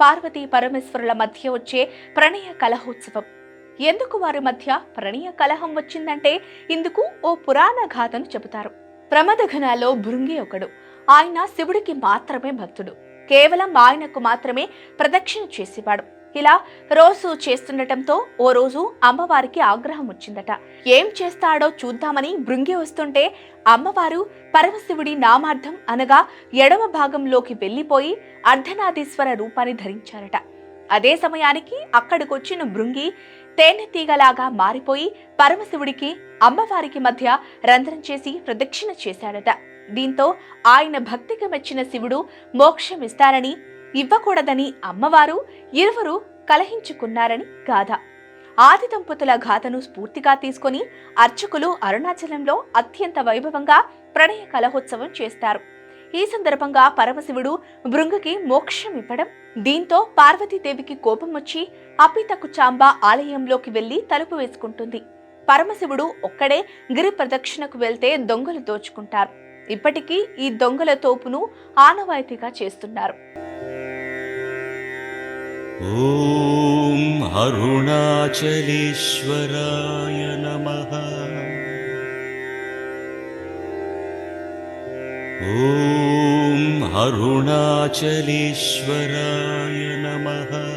పార్వతీ పరమేశ్వరుల మధ్య వచ్చే ప్రణయ కలహోత్సవం. ఎందుకు వారి మధ్య ప్రణయ కలహం వచ్చిందంటే ఇందుకు ఓ పురాణ గాథను చెబుతారు. ప్రమదఘనాలో భృంగి ఒకడు. ఆయన శివుడికి మాత్రమే భక్తుడు. కేవలం ఆయనకు మాత్రమే ప్రదక్షిణ చేసేవాడు. ఇలా రోజు చేస్తుండటంతో ఓ రోజు అమ్మవారికి ఆగ్రహం వచ్చిందట. ఏం చేస్తాడో చూద్దామని భృంగి వస్తుంటే అమ్మవారు పరమశివుడి నామార్థం అనగా ఎడమ భాగంలోకి వెళ్ళిపోయి అర్ధనాదీశ్వర రూపాన్ని ధరించారట. అదే సమయానికి అక్కడికొచ్చిన భృంగి తేనెతీగలాగా మారిపోయి పరమశివుడికి అమ్మవారికి మధ్య రంధ్రం చేసి ప్రదక్షిణ చేశాడట. దీంతో ఆయన భక్తికి మెచ్చిన శివుడు మోక్షం ఇస్తారని ఇవ్వకూడదని అమ్మవారు ఇరువురు కలహించుకున్నారని గాథ. ఆది దంపతుల గాథను స్ఫూర్తిగా తీసుకొని అర్చకులు అరుణాచలంలో అత్యంత వైభవంగా ప్రణయ కలహోత్సవం చేస్తారు. ఈ సందర్భంగా పరమశివుడు భృంగకి మోక్షం ఇవ్వడం దీంతో పార్వతీదేవికి కోపం వచ్చి అపితకు చాంబ ఆలయంలోకి వెళ్ళి తలుపు వేసుకుంటుంది. పరమశివుడు ఒక్కడే గిరి ప్రదక్షిణకు వెళ్తే దొంగలు దోచుకుంటారు. ఇప్పటికీ ఈ దొంగల తోపును ఆనవాయితీగా చేస్తున్నారు. ॐ अरुणाचलेश्वराय नमः। ॐ अरुणाचलेश्वराय नमः